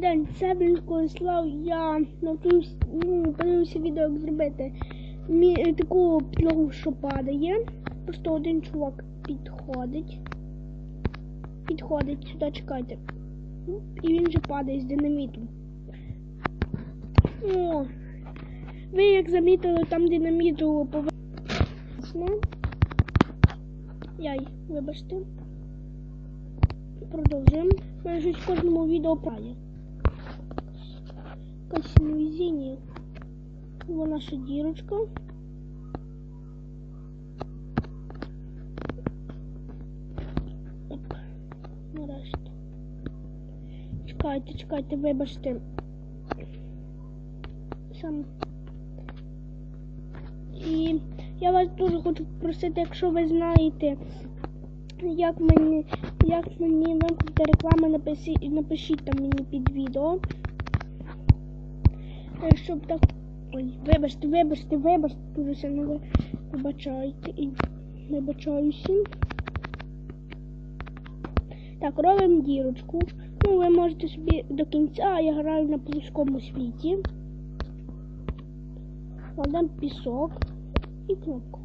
день, це Блінкослав. Я навчусь, ну, відео, зробити мі, таку підлогу, що падає. Просто один чувак підходить. Підходить сюди, чекайте. Ну, І він вже падає з динамітом. О, ви як замітили, там динаміту поверхно. Яй, вибачте. Продовжуємо. Майже в кожному відео прає. Невезіння. Вона наша дірочка. Оп. Нарешті. Чекайте, чекайте, вибачте. Сам. І я вас дуже хочу попросити, якщо ви знаєте, як мені, як мені вимкнути рекламу, напишіть, напишіть там мені під відео. Е, Щоб так. Ой, вибачте, вибачте, вибачте, дуже сильно ви вибачайте і вибачаюся. Так, робимо дірочку. Ну, ви можете собі до кінця, я граю на плоскому світі. Кладемо пісок і кнопку.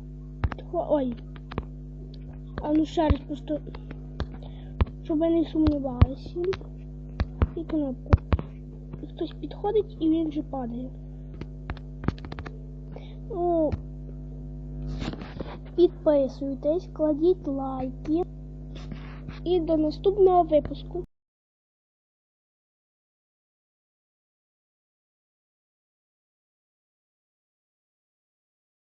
Ой. А ну ще раз просто, щоб ви не сумнівалися. І кнопку. Хтось підходить і він вже падає. Ну, підписуйтесь, кладіть лайки. І до наступного випуску.